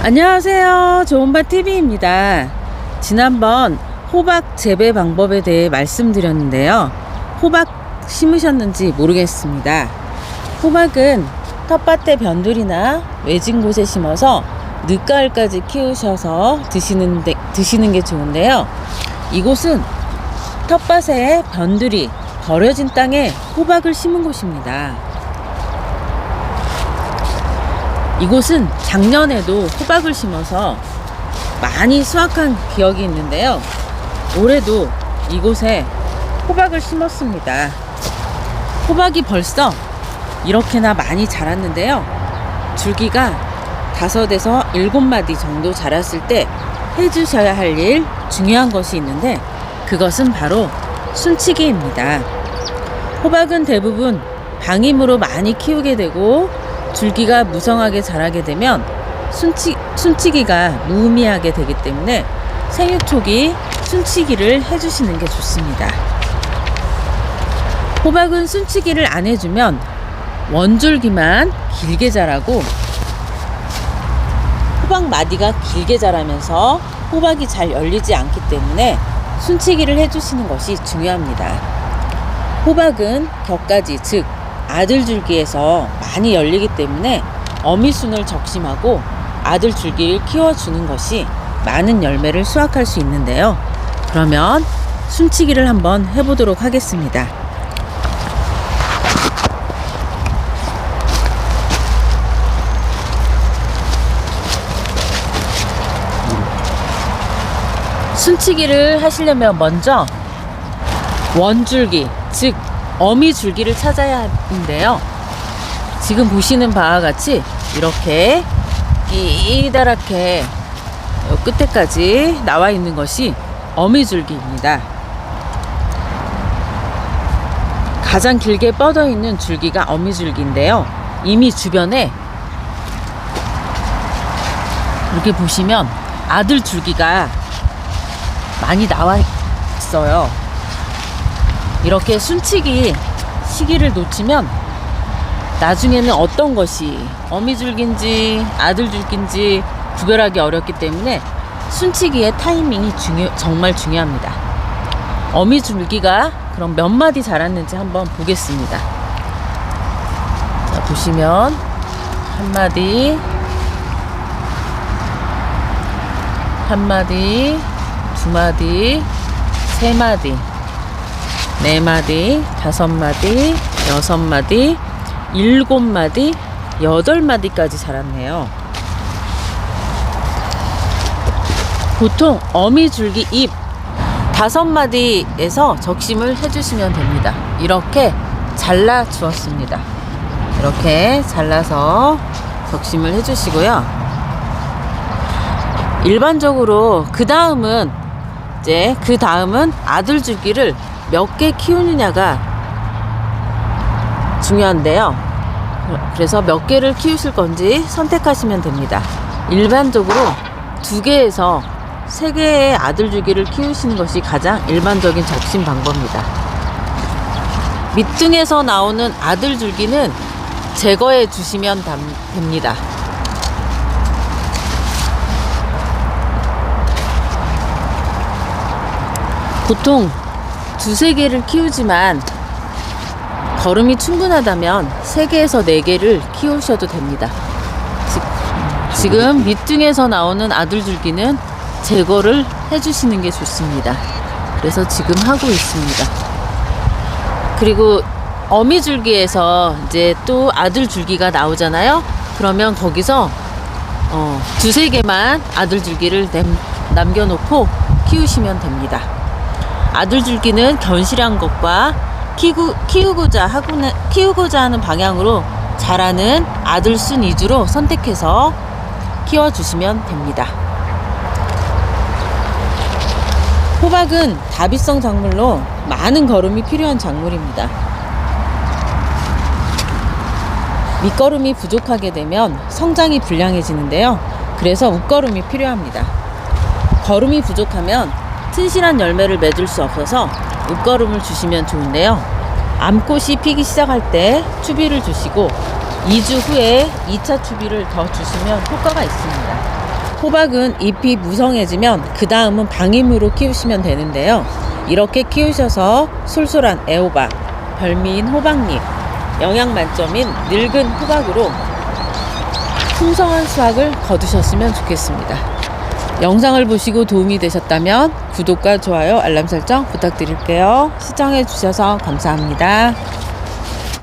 안녕하세요. 좋은밭TV입니다. 지난번 호박 재배 방법에 대해 말씀드렸는데요. 호박 심으셨는지 모르겠습니다. 호박은 텃밭에 변두리나 외진 곳에 심어서 늦가을까지 키우셔서 드시는, 데, 드시는 게 좋은데요. 이곳은 텃밭에 변두리, 버려진 땅에 호박을 심은 곳입니다. 이곳은 작년에도 호박을 심어서 많이 수확한 기억이 있는데요. 올해도 이곳에 호박을 심었습니다. 호박이 벌써 이렇게나 많이 자랐는데요. 줄기가 다섯에서 일곱 마디 정도 자랐을 때 해주셔야 할 일 중요한 것이 있는데 그것은 바로 순치기입니다. 호박은 대부분 방임으로 많이 키우게 되고 줄기가 무성하게 자라게 되면 순치, 순치기가 무의미하게 되기 때문에 생육 초기 순치기를 해주시는 게 좋습니다. 호박은 순치기를 안 해주면 원줄기만 길게 자라고 호박 마디가 길게 자라면서 호박이 잘 열리지 않기 때문에 순치기를 해주시는 것이 중요합니다. 호박은 격가지 즉 아들 줄기에서 많이 열리기 때문에 어미순을 적심하고 아들 줄기를 키워주는 것이 많은 열매를 수확할 수 있는데요. 그러면 순치기를 한번 해보도록 하겠습니다. 순치기를 하시려면 먼저 원줄기, 즉 어미 줄기를 찾아야 하는데요. 지금 보시는 바와 같이 이렇게 기다랗게 끝에까지 나와 있는 것이 어미 줄기입니다. 가장 길게 뻗어 있는 줄기가 어미 줄기인데요. 이미 주변에 이렇게 보시면 아들 줄기가 많이 나와 있어요. 이렇게 순치기 시기를 놓치면 나중에는 어떤 것이 어미줄기인지 아들줄기인지 구별하기 어렵기 때문에 순치기의 타이밍이 중요, 정말 중요합니다. 어미줄기가 그럼 몇 마디 자랐는지 한번 보겠습니다. 자, 보시면 한 마디, 한 마디, 두 마디, 세 마디, 네 마디, 다섯 마디, 여섯 마디, 일곱 마디, 여덟 마디까지 자랐네요. 보통 어미 줄기 잎 다섯 마디에서 적심을 해주시면 됩니다. 이렇게 잘라 주었습니다. 이렇게 잘라서 적심을 해주시고요. 일반적으로 그 다음은 이제 그 다음은 아들 줄기를 몇 개 키우느냐가 중요한데요. 그래서 몇 개를 키우실 건지 선택하시면 됩니다. 일반적으로 두 개에서 세 개의 아들 줄기를 키우시는 것이 가장 일반적인 적심 방법입니다. 밑둥에서 나오는 아들 줄기는 제거해 주시면 됩니다. 보통 두세 개를 키우지만 거름이 충분하다면 세 개에서 네 개를 키우셔도 됩니다. 지 금 밑둥에서 나오는 아들 줄기는 제거를 해주시는 게 좋습니다. 그래서 지금 하고 있습니다. 그리고 어미 줄기에서 이제 또 아들 줄기가 나오잖아요. 그러면 거기서 어, 두세 개만 아들 줄기를 남겨놓고 키우시면 됩니다. 아들 줄기는 견실한 것과 키우, 키우고자 하고는 키우고자 하는 방향으로 자라는 아들 순 위주로 선택해서 키워주시면 됩니다. 호박은 다비성 작물로 많은 거름이 필요한 작물입니다. 밑거름이 부족하게 되면 성장이 불량해지는데요. 그래서 웃거름이 필요합니다. 거름이 부족하면 튼실한 열매를 맺을 수 없어서 웃거름을 주시면 좋은데요. 암꽃이 피기 시작할 때 추비를 주시고 2주 후에 2차 추비를 더 주시면 효과가 있습니다. 호박은 잎이 무성해지면 그 다음은 방임으로 키우시면 되는데요. 이렇게 키우셔서 솔솔한 애호박, 별미인 호박잎, 영양 만점인 늙은 호박으로 풍성한 수확을 거두셨으면 좋겠습니다. 영상을 보시고 도움이 되셨다면 구독과 좋아요, 알람 설정 부탁드릴게요. 시청해 주셔서 감사합니다.